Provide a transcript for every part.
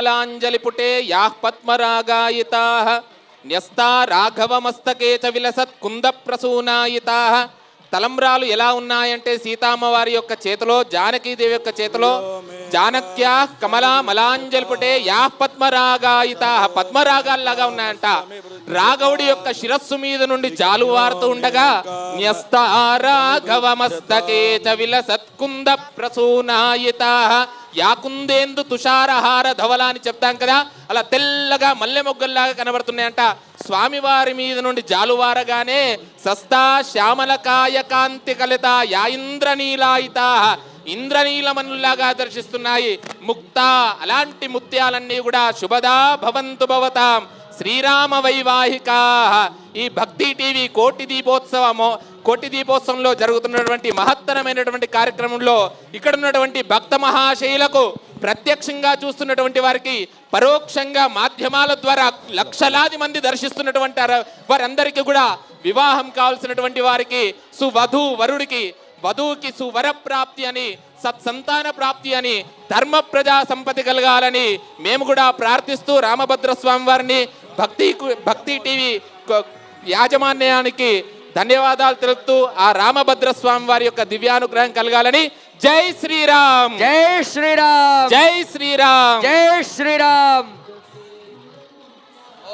కమలాంజలిపుటే యాః పద్మరాగాయితాః న్యస్తా రాఘవమస్తకే చ విలసత్ కుంద ప్రసూనాయితాః తలంబ్రాలు ఎలా ఉన్నాయంటే సీతామ్మవారి యొక్క చేతిలో జానకీదేవి యొక్క చేతిలో జానక్యా కమలా మలాంజలిపుటే యా పద్మరాగాయిత పద్మరాగాల్లాగా ఉన్నాయంట. రాఘవుడి యొక్క శిరస్సు మీద నుండి జాలువారుతూ ఉండగా న్యస్త రాఘవమస్తకే చ విలసత్ కుంద యాకుందేందు తుషారహార ధవల అని చెప్తాం కదా అలా తెల్లగా మల్లె మొగ్గల్లాగా కనబడుతున్నాయంట. స్వామివారి మీద నుండి జాలువారగానే సస్తా శ్యామలకాయ కాంతి కలిత యా ఇంద్రనీలాయిత ఇంద్రనీలమనులాగా దర్శిస్తున్నాయి. ముక్త అలాంటి ముత్యాలన్నీ కూడా శుభదా భవంతు భవతాం. శ్రీరామ వైవాహిక. ఈ భక్తి టీవీ కోటి దీపోత్సవము కోటి దీపోత్సవంలో జరుగుతున్నటువంటి మహత్తరమైనటువంటి కార్యక్రమంలో ఇక్కడ ఉన్నటువంటి భక్త మహాశైలకు ప్రత్యక్షంగా చూస్తున్నటువంటి వారికి పరోక్షంగా మాధ్యమాల ద్వారా లక్షలాది మంది దర్శిస్తున్నటువంటి వారందరికీ కూడా వివాహం కావాల్సినటువంటి వారికి సువధు వరుడికి వధువుకి సువర ప్రాప్తి అని సత్సంతాన ప్రాప్తి అని ధర్మ ప్రజా సంపత్తి కలగాలని మేము కూడా ప్రార్థిస్తూ రామభద్రస్వామి వారిని భక్తి భక్తి టీవీ యాజమాన్యానికి ధన్యవాదాలు తెలుపుతూ ఆ రామభద్ర స్వామి వారి యొక్క దివ్యానుగ్రహం కలగాలని జై శ్రీరామ్. జై శ్రీరామ్. జై శ్రీరామ్. జై శ్రీరామ్.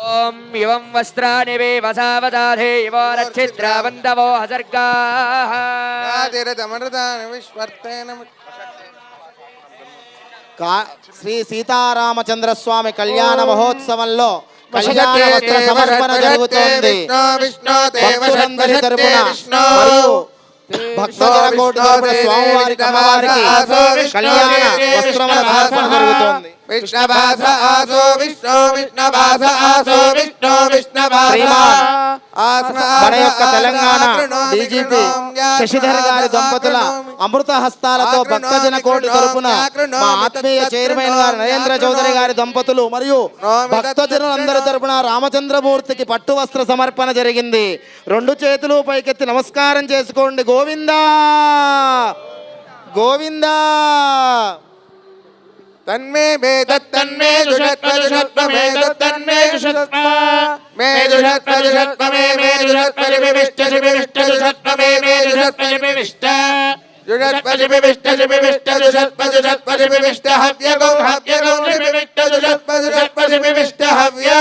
ఓం ఇవం వస్త్రాని వే వసావదాధే ఇవో రక్షిద్రావంతవో హసర్గా కా- శ్రీ సీతారామచంద్ర స్వామి కళ్యాణ మహోత్సవంలో కళ్యాణ వస్త్ర సమర్పణ జరుగుతోంది భక్తులందరి తరపున మరియు భక్తజన స్వామివారికి అమ్మవారికి కళ్యాణ వస్త్రముల సమర్పణ జరుగుతోంది ఆసో విష్ణు ఆసో విష్ణు విష్ణుభాస మన యొక్క తెలంగాణ డీజీపీ శశిధర్ గారి దంపతుల అమృత హస్తాలతో భక్తజన కోటి తరపున మా ఆత్మీయ చైర్మన్ గారు నరేంద్ర చౌదరి గారి దంపతులు మరియు భక్తజనులందరి తరపున రామచంద్రమూర్తికి పట్టు వస్త్ర సమర్పణ జరిగింది. రెండు చేతులు పైకెత్తి నమస్కారం చేసుకోండి. గోవిందా! గోవిందా! तन्मे वेदत्तन्मे जुषत्व जुषत्व मे तन्मे जुषत्व मे जुषत्व जुषत्व मे मे जुषत्व जिविष्ट जिविष्ट जुषत्व मे मे जुषत्व जिविष्ट जुषत्व जिविष्ट जिविष्ट जुषत्व जुषत्व जिविष्ट हव्यगौ हव्यगौ जिविष्ट जुषत्व जुषत्व जिविष्ट हव्या।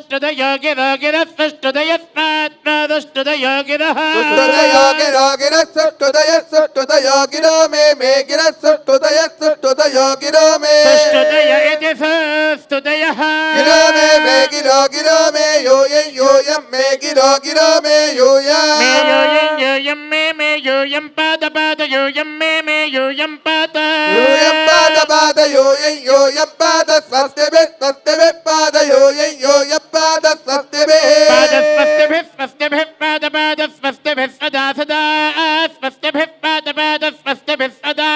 హవ్యగం శిపివిష్ట శిపివిష్ట హవ్యం శిబివిష్టేతి శిబివిష్ట హవ్యమిది హవ్యం వర్ధంతు వర్ధంతు వర్ధంతు రుట్టుదయ సుట్టుదయస్తా వర్ధంతు వర్ధంతు సుట్టుదయ పాదష్టుదయస్మాత్పాదష్టుదయో గిర గిర స్పష్టుదయస్మాత్పాదష్టుదయో గిర సుట్టుదయో గిరో గిర సుట్టుదయ సుట్టుదయో గిరో మే మే గిర సుట్టుదయ సుట్టుదయో గిరో మే స్పష్టుదయ ఇది స్తుదయ గిరో మే మే గిరో గిరో మే యోయం యోయం మే గిరో గిరో మే యోయం మే యోయం యోయం మే మే యోయం పాద పాద యోయం మే మే యోయం పాద యోయం పాద పాద యోయం యోయం పాద స్వస్తిభి స్వస్తిభి. పాద యోయం యోయం పాద స్వస్తిభి పాదస్వస్తిభిः స్వస్తిభిः సదా సదా. స్వస్తిభిः సదా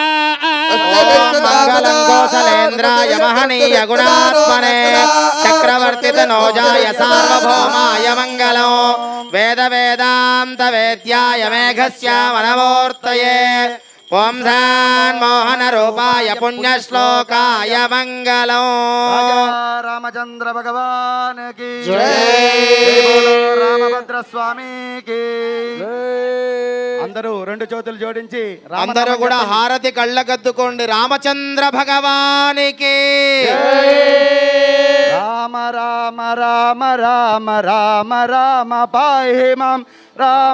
మంగళం కోసలేంద్రాయ మహనీయ గుణాత్మనే చక్రవర్తి నోజాయ సార్వభౌమాయ మంగళం. వేద వేదాంత వేద్యాయ మేఘశ్యామనమూర్తయే ఓం మోహన రూపాయ పుణ్యశ్లోకాయ మంగళం. రామచంద్ర భగవాన్కి. రామభద్ర స్వామికి అందరూ రెండు చేతులు జోడించి అందరూ కూడా. హారతి కళ్ళకద్దుకోండి రామచంద్ర భగవానికి రామ రామ రామ రామ రామ రామ పాహి మాం. రామ